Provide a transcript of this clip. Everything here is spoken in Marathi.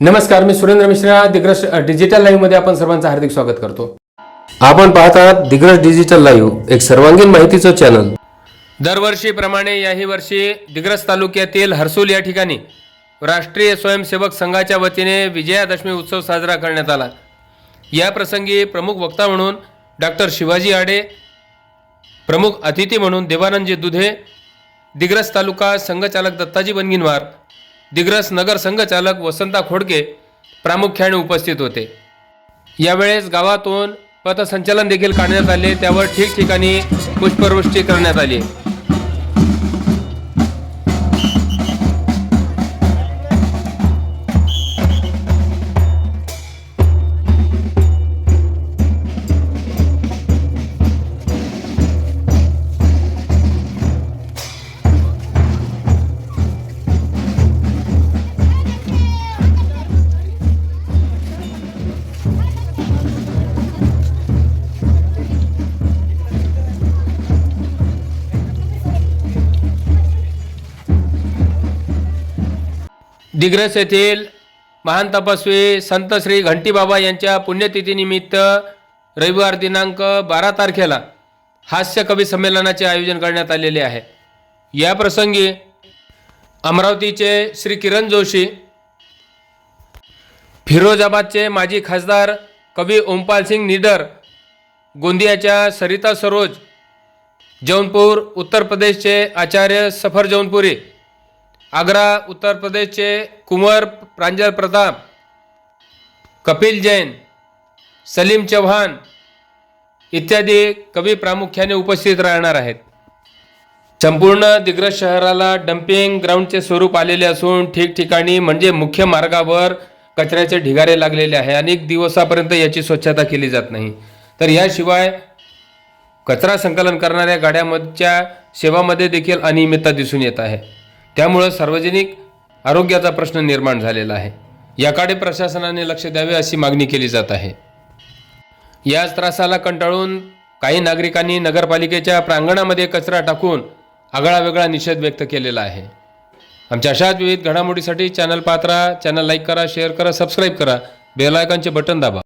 नमस्कार मी सुरेंद्र मिश्रा. दिग्रस डिजिटल लाईव्हमध्ये आपण सर्वांचं हार्दिक स्वागत करतो. आपण पाहत आहात दिग्रस डिजिटल लाईव्ह एक सर्वांगीण माहितीचं चॅनल. दरवर्षीप्रमाणे याही वर्षी दिग्रस तालुक्यातील हर्सूल या ठिकाणी राष्ट्रीय स्वयंसेवक संघाच्या वतीने विजयादशमी उत्सव साजरा करण्यात आला. या प्रसंगी प्रमुख वक्ता म्हणून डॉक्टर शिवाजी आडे प्रमुख अतिथी म्हणून देवानंदजी दुधे दिग्रस तालुका संघचालक दत्ताजी बनगिनवार दिग्रस नगर संघचालक वसंता खोडके प्रामुख्याने उपस्थित होते. यावेळेस गावातून पथसंचलन देखील काढण्यात आले त्यावर ठिकठिकाणी पुष्पवृष्टी करण्यात आली. दिग्रस येथील महान तपस्वी संत श्री घंटीबाबा यांच्या पुण्यतिथीनिमित्त रविवार दिनांक बारा तारखेला हास्य कवी संमेलनाचे आयोजन करण्यात आलेले आहे. या प्रसंगी अमरावतीचे श्री किरण जोशी फिरोजाबादचे माजी खासदार कवी ओमपाल सिंग निडर गोंदियाच्या सरिता सरोज जौनपूर उत्तर प्रदेशचे आचार्य सफर जौनपुरी आग्रा उत्तर प्रदेशचे कुंवर प्रांजल प्रताप कपिल जैन सलीम चव्हाण इत्यादी कवी प्रामुख्याने उपस्थित राहणार आहेत. संपूर्ण दिग्रस शहराला डम्पिंग ग्राउंडचे स्वरूप आलेले असून ठिकठिकाणी म्हणजे मुख्य मार्गावर कचऱ्याचे ढिगारे लागलेले आहे. अनेक दिवसापर्यंत याची स्वच्छता केली जात नाही. तर याशिवाय कचरा संकलन करणाऱ्या गाड्यांमधच्या सेवामध्ये देखील अनियमितता दिसून येत आहे. त्यामुळं सार्वजनिक आरोग्याचा प्रश्न निर्माण झालेला आहे. याकडे प्रशासनाने लक्ष द्यावे अशी मागणी केली जात आहे. याच त्रासाला कंटाळून काही नागरिकांनी नगरपालिकेच्या प्रांगणामध्ये कचरा टाकून आगळा वेगळा निषेध व्यक्त केलेला आहे. आमच्या अशाच विविध घडामोडीसाठी चॅनल पात्रा चॅनल लाईक करा शेअर करा सबस्क्राईब करा. बेल आयकॉनचे बटन दाबा.